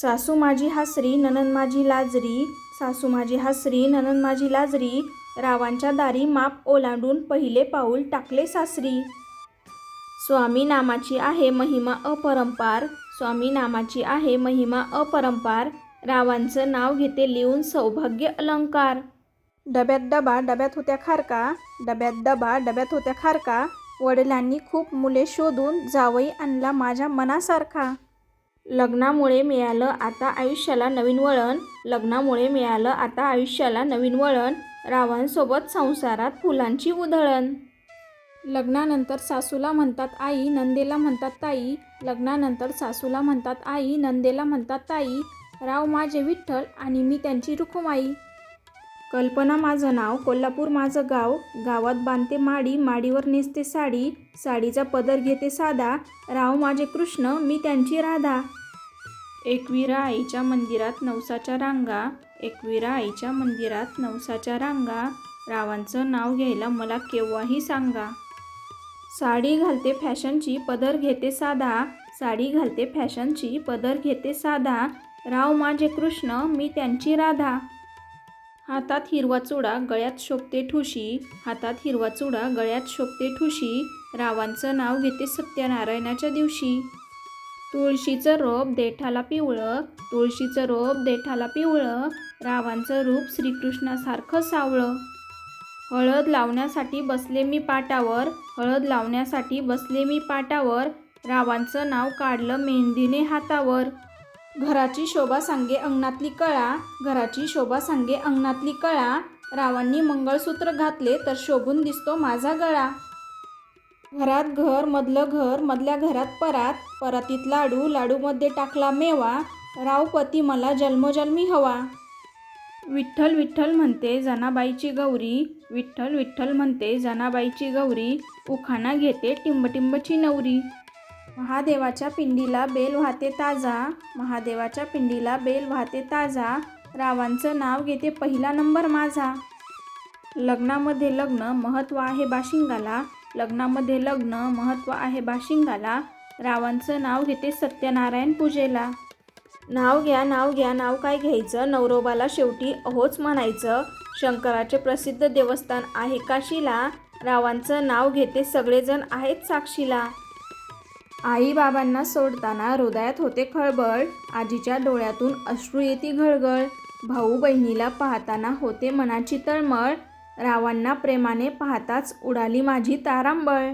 सासू माझी हासरी ननन माझी लाजरी. सासू माझी हासरी ननन माझी लाजरी. रावांच्या दारी माप ओलांडून पहिले पाऊल टाकले सासरी. स्वामी नामाची आहे महिमा अपरंपार. स्वामी नामाची आहे महिमा अपरंपार. रावांचं नाव घेते लिहून सौभाग्य अलंकार. डब्यात डबा डब्यात होत्या खारका. डब्यात डबा डब्यात होत्या खारका. वडिलांनी खूप मुले शोधून जावई आणला माझ्या मनासारखा. लग्नामुळे मिळालं आता आयुष्याला नवीन वळण. लग्नामुळे मिळालं आता आयुष्याला नवीन वळण. रावांसोबत संसारात फुलांची उधळण. लग्नानंतर सासूला म्हणतात आई नंदेला म्हणतात ताई. लग्नानंतर सासूला म्हणतात आई नंदेला म्हणतात ताई. राव माझे विठ्ठल आणि मी त्यांची रुखुमाई. कल्पना माझं नाव कोल्हापूर माझं गाव गावात बांधते माडी माडीवर नेसते साडी साडीचा पदर घेते साधा राव माझे कृष्ण मी त्यांची राधा. एकविरा आईच्या मंदिरात नवसाच्या रांगा एकविरा आईच्या मंदिरात नवसाच्या रांगा रावांचं नाव घ्यायला मला केव्हाही सांगा. साडी घालते फॅशनची पदर घेते साधा साडी घालते फॅशनची पदर घेते साधा राव माझे कृष्ण मी त्यांची राधा. हातात हिरवा चुडा गळ्यात शोभते ठुशी. हातात हिरवा चुडा गळ्यात शोभते ठुशी. रावांचं नाव घेते सत्यनारायणाच्या दिवशी. तुळशीचं रोप देठाला पिवळं तुळशीचं रोप देठाला पिवळं रावांचं रूप श्रीकृष्णासारखं सावळं. हळद लावण्यासाठी बसले मी पाटावर हळद लावण्यासाठी बसले मी पाटावर. रावांचं नाव काढलं मेहंदीने हातावर. घराची शोभा सांगे अंगणातली कळा घराची शोभा सांगे अंगणातली कळा. रावांनी मंगळसूत्र घातले तर शोभून दिसतो माझा गळा. घरात घर मधलं घर मधल्या घरात परात. परातीत लाडू लाडूमध्ये टाकला मेवा. रावपती मला जन्मोजन्मी हवा. विठ्ठल विठ्ठल म्हणते जनाबाईची गौरी. विठ्ठल विठ्ठल म्हणते जनाबाईची गौरी. उखाणा घेते टिंबटिंबची नवरी. महादेवाच्या पिंडीला बेल वाहते ताजा. महादेवाच्या पिंडीला बेल वाहते ताजा. रावांचं नाव घेते पहिला नंबर माझा. लग्नामध्ये लग्न महत्त्व आहे बाशिंगाला. लग्नामध्ये लग्न महत्त्व आहे बाशिंगाला. रावांचं नाव घेते सत्यनारायण पूजेला. नाव घ्या नाव घ्या नाव काय घ्यायचं? नवरोबाला शेवटी अहोच म्हणायचं. शंकराचे प्रसिद्ध देवस्थान आहे काशीला. रावांचं नाव घेते सगळेजण आहेत साक्षीला. आई बाबांना सोडताना हृदयात होते खळबळ आजीच्या डोळ्यातून अश्रू येती घळघळ. भाऊ बहिणीला पाहताना होते मनाची तळमळ. रावांना प्रेमाने पाहताच उडाली माझी तारांबळ.